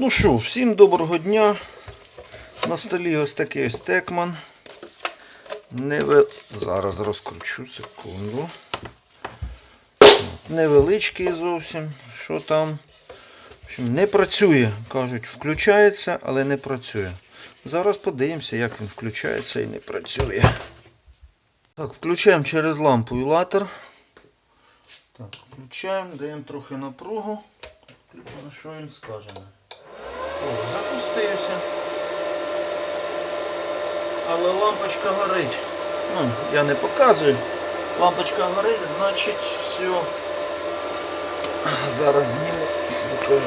Ну що, всім доброго дня. На столі ось такий ось текман. Неве... Зараз розкручу секунду. Невеличкий зовсім. Що там? В общем, не працює. Кажуть, включається, але не працює. Зараз подивимося, як він включається і не працює. Так, включаємо через лампу і латер. Так, включаємо, даємо трохи напругу. Включено, що він скаже. О, запустився. Але лампочка горить. Ну, я не показую. Лампочка горить, значить все. Зараз зніму. покажу.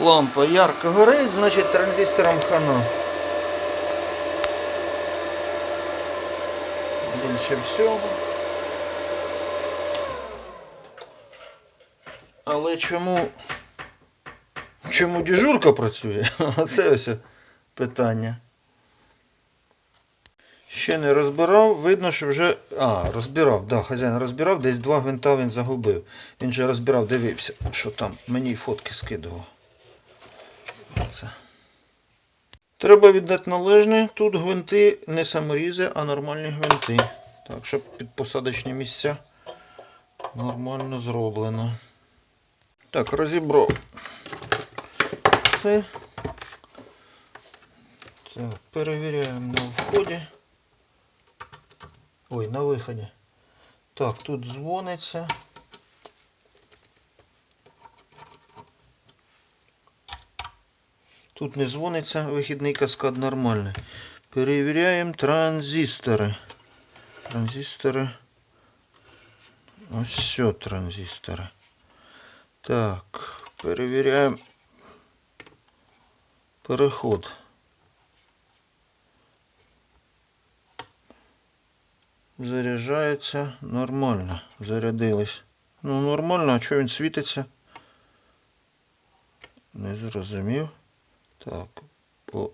Лампа ярко горить, значить транзистором хана. Більше всього. Але чому Чому дежурка працює? Це ось питання. Ще не розбирав, видно, що вже. А, розбирав, да, хазяїн розбирав, десь два гвинта він загубив. Він же розбирав, дивився, що там мені фотки скидував. Оце. Треба віддати належне. Тут гвинти не саморізи, а нормальні гвинти. Так, щоб під посадочні місця нормально зроблено. Так, розібрав все. Так, перевіряємо на вході. Ой, на виході. Так, тут дзвониться. Тут не дзвониться, вихідний каскад нормальний. Перевіряємо транзистори. Транзистори. Ось все транзистори. Так, перевіряємо Переход. Заряджається нормально. Зарядились. Ну нормально, а чого він світиться? Не зрозумів. Так, по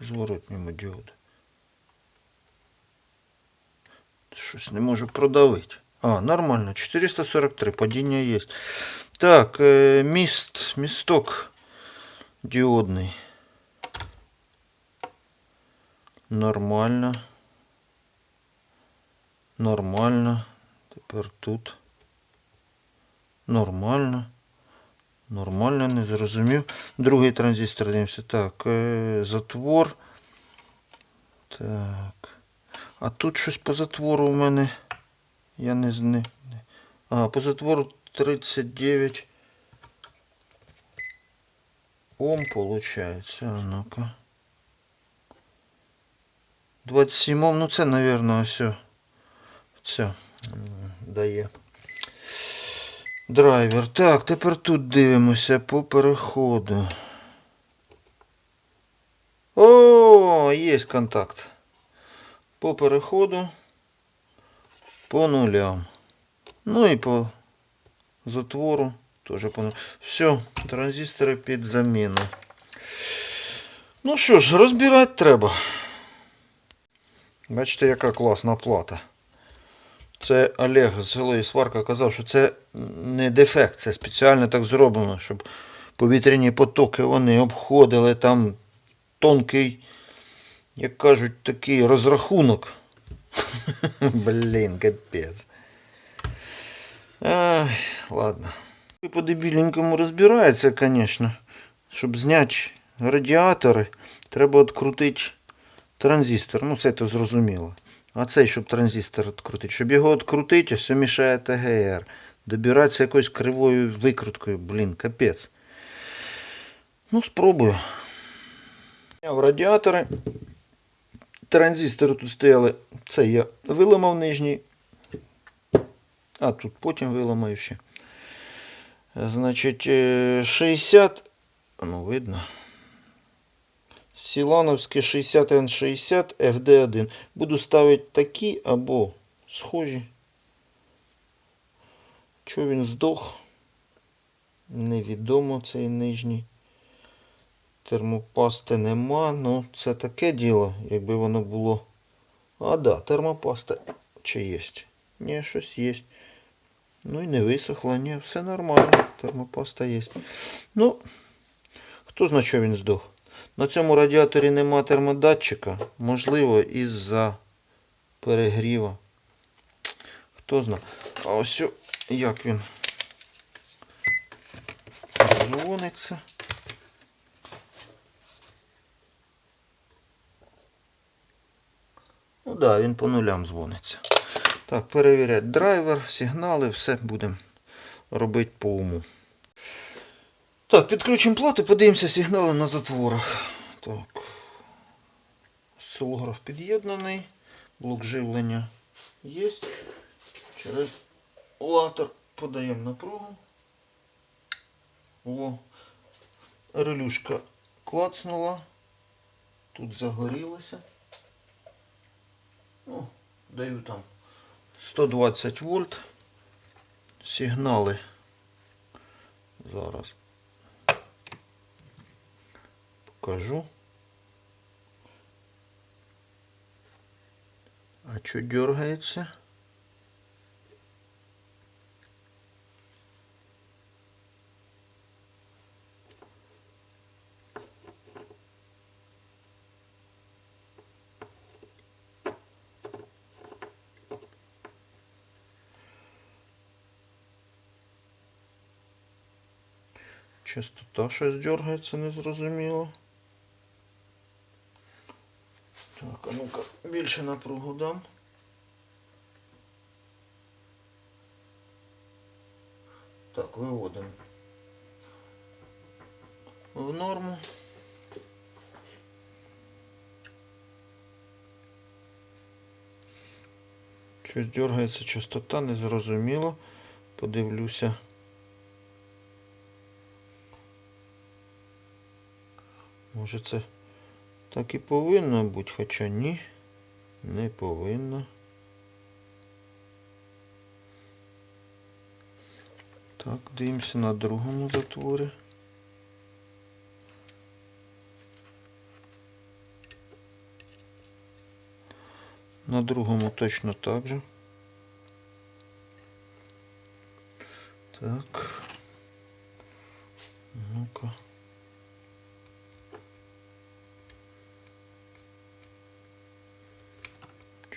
зворотньому діоду. Щось не можу продавити. А, нормально. 443. Падіння є. Так, е, міст, місток діодний. Нормально. Нормально. Тепер тут. Нормально. Нормально, не зрозумів. Другий транзистор дивимося. Так, е, затвор. Так. А тут щось по затвору у мене. Я не знаю. А, по затвору 39 Ом получается. А ну-ка. 27 Ом, ну це, наверное, все. Все. Дає. Драйвер. Так, тепер тут дивимося по переходу. О, є контакт. По переходу. По нулям. Ну і по затвору теж по нулям. Все, транзистори під заміну. Ну що ж, розбирати треба. Бачите, яка класна плата. Це Олег з селої сварка казав, що це не дефект, це спеціально так зроблено, щоб повітряні потоки вони обходили там тонкий, як кажуть, такий розрахунок. Блін, капець. Ладно. По дебіленькому розбирається, звісно. Щоб зняти радіатори, треба відкрутити транзистор. Ну, це то зрозуміло. А цей, щоб транзистор відкрутити. Щоб його відкрутити, все мішає ТГР. Добиратися якоюсь кривою викруткою, блін, капець. Ну, спробую. В радіатори. Транзистори тут стояли. Це я виламав нижній. А тут потім виламаю ще. Значить, е, 60. Ну, видно. Сілановське 60N60 FD1. Буду ставити такі або схожі. Чого він здох? Невідомо цей нижній. Термопасти нема. Ну, це таке діло, якби воно було. А, да, термопаста чи є. Ні, щось є. Ну і не висохла, ні, все нормально. Термопаста є. Ну, хто знає, що він здох. На цьому радіаторі нема термодатчика. Можливо, із-за перегріва. Хто знає. А ось як він дзвониться. Ну так, да, він по нулям дзвониться. Так, перевіряти драйвер, сигнали, все будемо робити по уму. Так, підключимо плату, подивимося сигнали на затворах. Так. Осцилограф під'єднаний, блок живлення є. Через латер подаємо напругу. О, релюшка клацнула. Тут загорілося. Ну, даю там 120 вольт. Сигнали. Зараз покажу. А чуть дергается? Частота щось дергається, незрозуміло. Так, а ну-ка, більше напругу дам. Так, виводимо в норму. Щось дергається частота, незрозуміло. Подивлюся. Може це так і повинно бути, хоча ні, не повинно. Так, дивимося на другому затворі. На другому точно так же. Так. Ну-ка.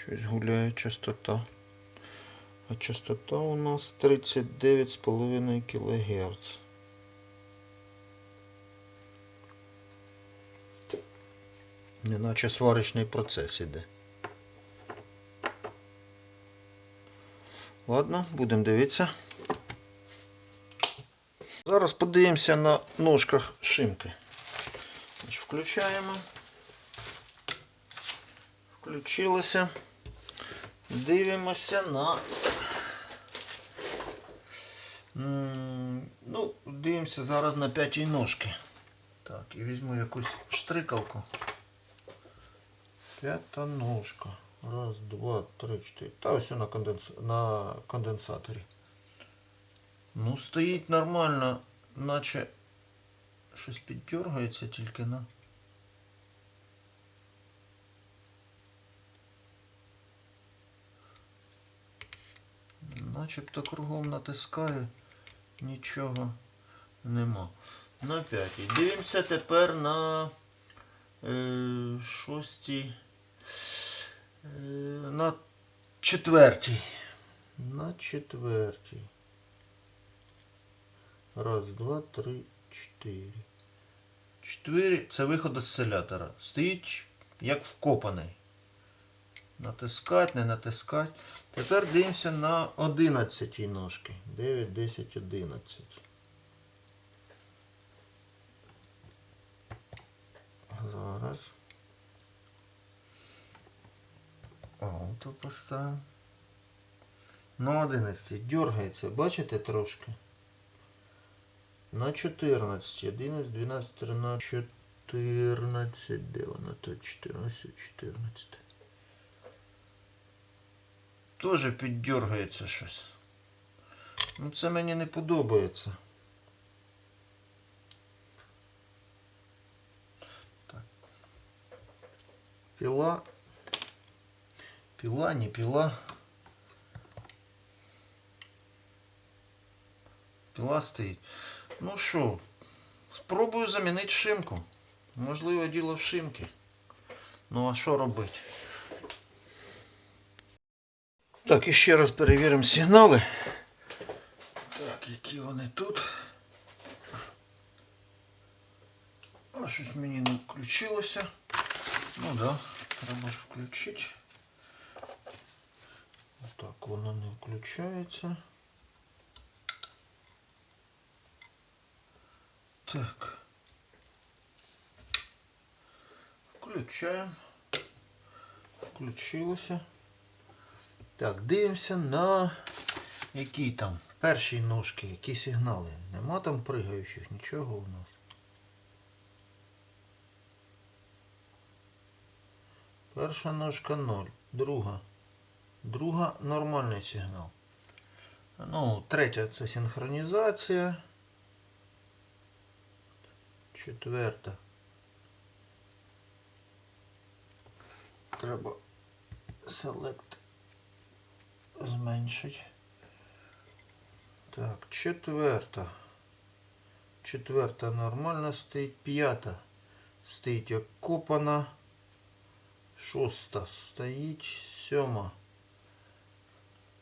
Щось гуляє частота. А частота у нас 39,5 кГц. Неначе сварочний процес іде. Ладно, будемо дивитися. Зараз подивимося на ножках шимки. Включаємо. Включилося. Дивимося на. Ну, дивимося зараз на п'ятій ножки. Так, і візьму якусь штрикалку. П'ята ножка. Раз, два, три, чотири. Та ось на, конденс... на конденсаторі. Ну, стоїть нормально, наче щось піддергається тільки на. Начебто кругом натискаю, нічого нема. На п'ятій. Дивимося тепер на е, шостій. Е, на четвертій. На четвертій. Раз, два, три, чотири. Чотири це виход осцилятора. Стоїть як вкопаний. Натискать, не натискать. Тепер дивимося на 11 ножки. 9, 10, 11. Зараз. Ауто поставимо. На 11 дергається, бачите трошки? На 14, 11, 12, 13, 14, де вона тут? 14, 14. Тоже піддергається щось. Ну це мені не подобається. Так. Пила. Пила, не пила. піла стоїть. Ну що, спробую замінити шимку. Можливо, діло в шимки. Ну а що робити? Так, і ще раз перевіримо сигнали. Так, які вони тут. А щось мені не включилося. Ну да, треба ж включити. Так, воно не включається. Так. Включаємо. Включилося. Так, дивимося на які там перші ножки, які сигнали. Нема там пригаючих, нічого у нас. Перша ножка 0, друга. Друга нормальний сигнал. Ну, третя це синхронізація. Четверта. Треба select зменшити. Так, четверта. Четверта нормально стоїть. П'ята стоїть як копана. Шоста стоїть. Сьома.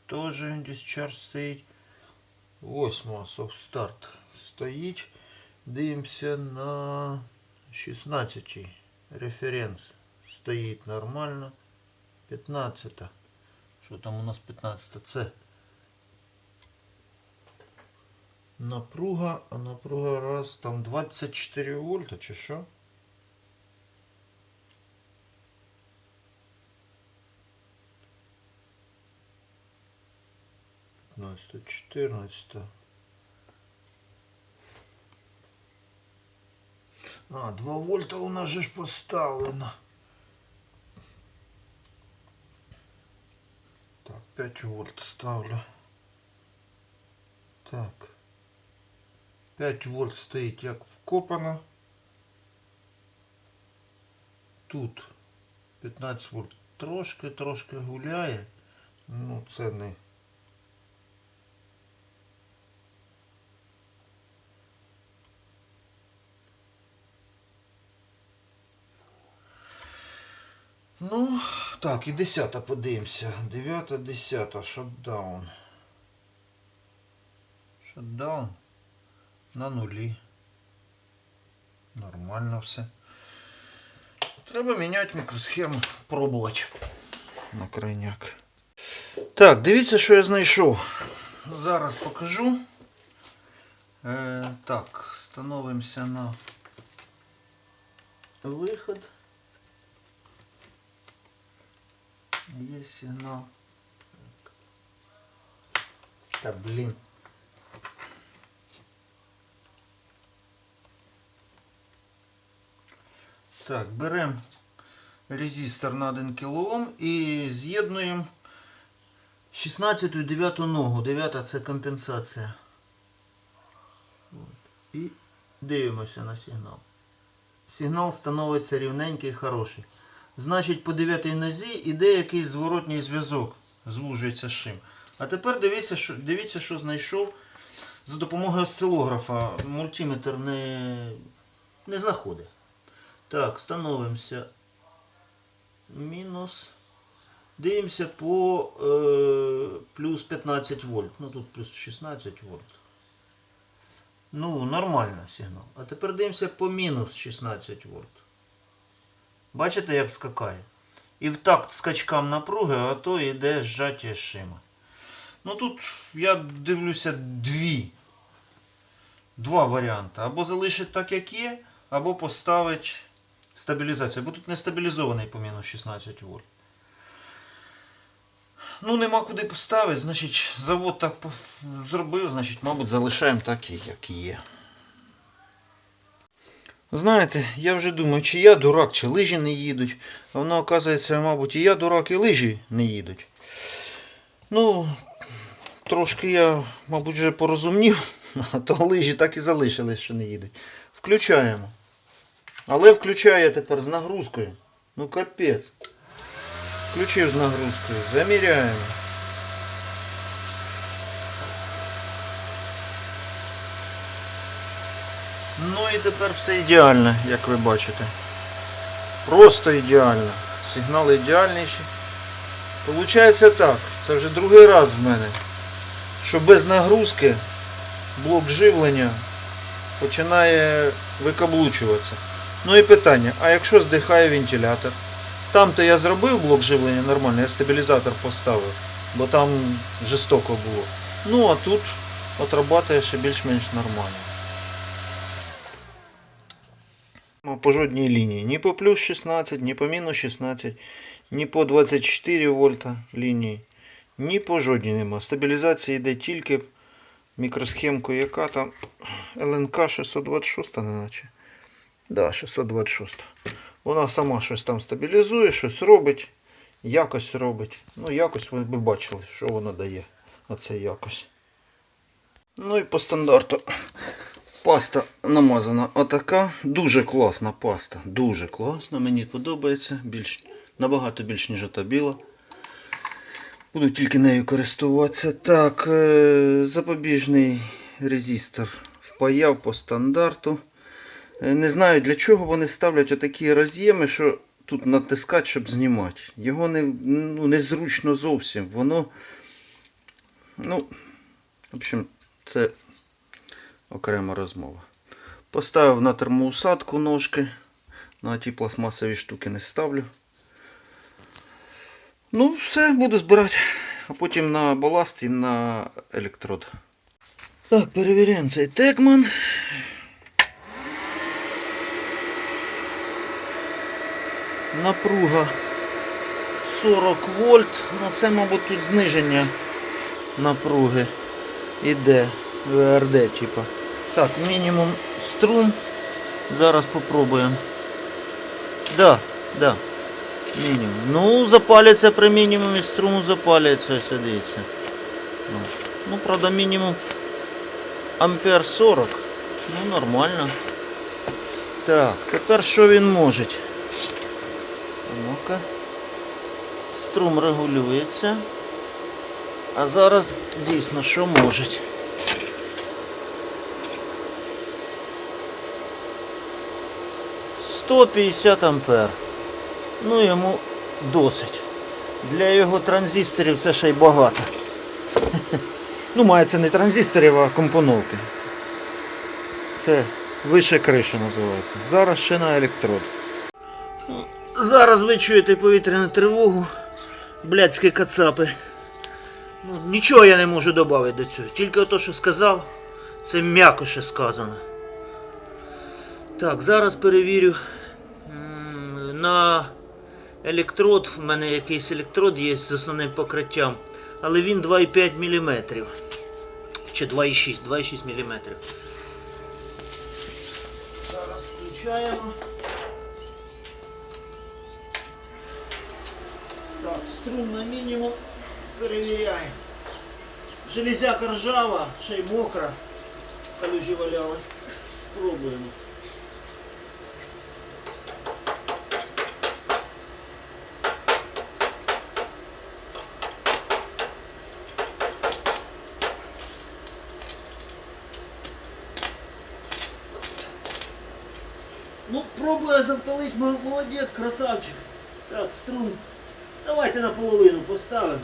Тоже discharge стоїть. Восьма soft start стоїть. Дивимося на 16 референс. Стоїть нормально. 15. Що там у нас 15? Це напруга, а напруга раз там 24 вольта чи що? Пятнадцатое, четырнадцатое. А, 2 вольта у нас же ж поставлено. Так, 5 вольт ставлю. Так. 5 вольт стоїть як вкопано. Тут 15 вольт трошки, трошки гуляє. Ну, це не. Ну, так, і 10 подивимося. 9, 10, шатдаун. Шатдаун на нулі. Нормально все. Треба міняти мікросхему, пробувати на крайняк. Так, дивіться, що я знайшов. Зараз покажу. Е, так, становимося на виход. Є сигнал. Та блін. Так, беремо резистор на 1 кОм і з'єднуємо 16 і 9 ногу. 9 це компенсація. От. І дивимося на сигнал. Сигнал становиться рівненький і хороший. Значить, по 9 нозі іде якийсь зворотній зв'язок. Звужується шим. А тепер дивіться, що, дивіться, що знайшов за допомогою осцилографа. Мультиметр не, не знаходить. Так, становимося. Мінус. Дивимося по е, плюс 15 вольт. Ну тут плюс 16 вольт. Ну, нормально сигнал. А тепер дивимося по мінус 16 вольт. Бачите, як скакає? І в такт скачкам напруги, а то йде зжаття шима. Ну тут я дивлюся дві. Два варіанти. Або залишити так, як є, або поставити стабілізацію. Бо тут не стабілізований по мінус 16 вольт. Ну, нема куди поставити, значить, завод так зробив, значить, мабуть, залишаємо так, як є. Знаєте, я вже думаю, чи я дурак, чи лижі не їдуть. А воно, оказується, мабуть, і я дурак, і лижі не їдуть. Ну, трошки я, мабуть, вже порозумнів, а то лижі так і залишились, що не їдуть. Включаємо. Але включає тепер з нагрузкою. Ну капець. Включив з нагрузкою. Заміряємо. Ну і тепер все ідеально, як ви бачите. Просто ідеально. Сигнал ідеальніший. Получається так, це вже другий раз в мене, що без нагрузки блок живлення починає викаблучуватися. Ну і питання, а якщо здихає вентилятор? Там-то я зробив блок живлення нормально, я стабілізатор поставив, бо там жорстоко було. Ну а тут отрабатує ще більш-менш нормально. Ну, По жодній лінії. Ні по плюс 16, ні по мінус 16, ні по 24 вольта лінії. Ні по жодній нема. Стабілізація йде тільки мікросхемку, яка там ЛНК 626, неначе. Да, 626. Вона сама щось там стабілізує, щось робить, якось робить. Ну, якось ви б бачили, що воно дає. Оце якось. Ну і по стандарту. Паста намазана отака. Дуже класна паста. Дуже класна. Мені подобається. Більш, набагато більш, ніж та біла. Буду тільки нею користуватися. Так, е, запобіжний резистор впаяв по стандарту. Е, Не знаю для чого вони ставлять отакі роз'єми, що тут натискати, щоб знімати. Його не, ну, незручно зовсім. Воно. Ну, в общем, це окрема розмова. Поставив на термоусадку ножки. На ті пластмасові штуки не ставлю. Ну, все, буду збирати. А потім на баласт і на електрод. Так, перевіряємо цей текман. Напруга 40 вольт. Ну це, мабуть, тут зниження напруги іде. ВРД, типа. Так, мінімум струм. Зараз попробуємо. Да, да. Мінімум. Ну, запалюється при мінімумі струму запалюється, ось дивіться. Ну, Ну, правда, мінімум ампер 40. Ну, нормально. Так, тепер що він може? Ну-ка. Струм регулюється. А зараз дійсно що може. Сто п'ятдесят ампер. Ну йому досить. Для його транзисторів це ще й багато. Ну, мається не транзисторів, а компоновки. Це вище криша називається. Зараз ще на електрод. Зараз ви чуєте повітряну тривогу. Блядські кацапи. Ну, нічого я не можу додати до цього. Тільки те, що сказав, це м'яко ще сказано. Так, зараз перевірю. На електрод, в мене якийсь електрод є з основним покриттям, але він 2,5 мм. Чи 2,6, 2,6 мм. Зараз включаємо. Так, струм на мінімум. Перевіряємо. Железяка ржава, ще й мокра. Калюжі валялась. Спробуємо. Ну, пробую завталить, молодець, красавчик. Так, струм. Давайте наполовину поставимо.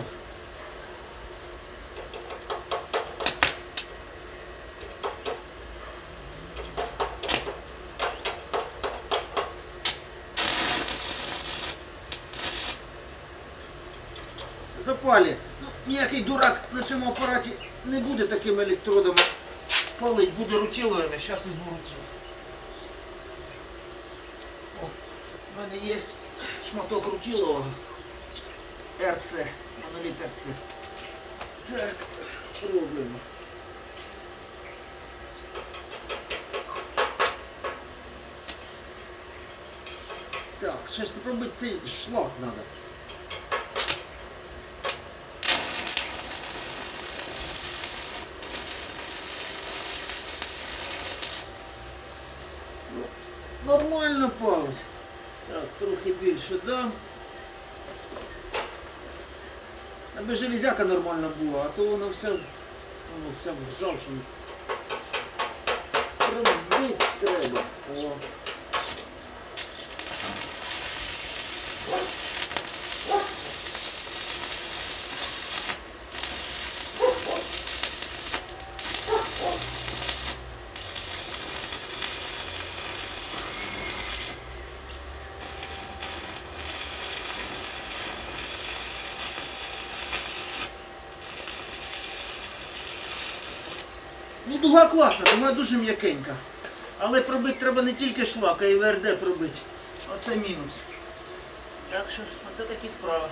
Запалі. Ну, ніякий дурак на цьому апараті не буде такими електродами палить, буде рутіловими. Зараз візьму рутіло. О, У мене є шматок рутілового. РЦ, моноліт РЦ. Так, пробуємо. Так, щось ж пробити цей шлак треба. Нормально палить. Так, більше. Аби железяка нормальна була, а то воно все, воно все вжавшено. Пробити треба. О. Ну, дуга класна, дуга дуже м'якенька. Але пробити треба не тільки шлак, а й ВРД пробити. Оце мінус. Так що, оце такі справи.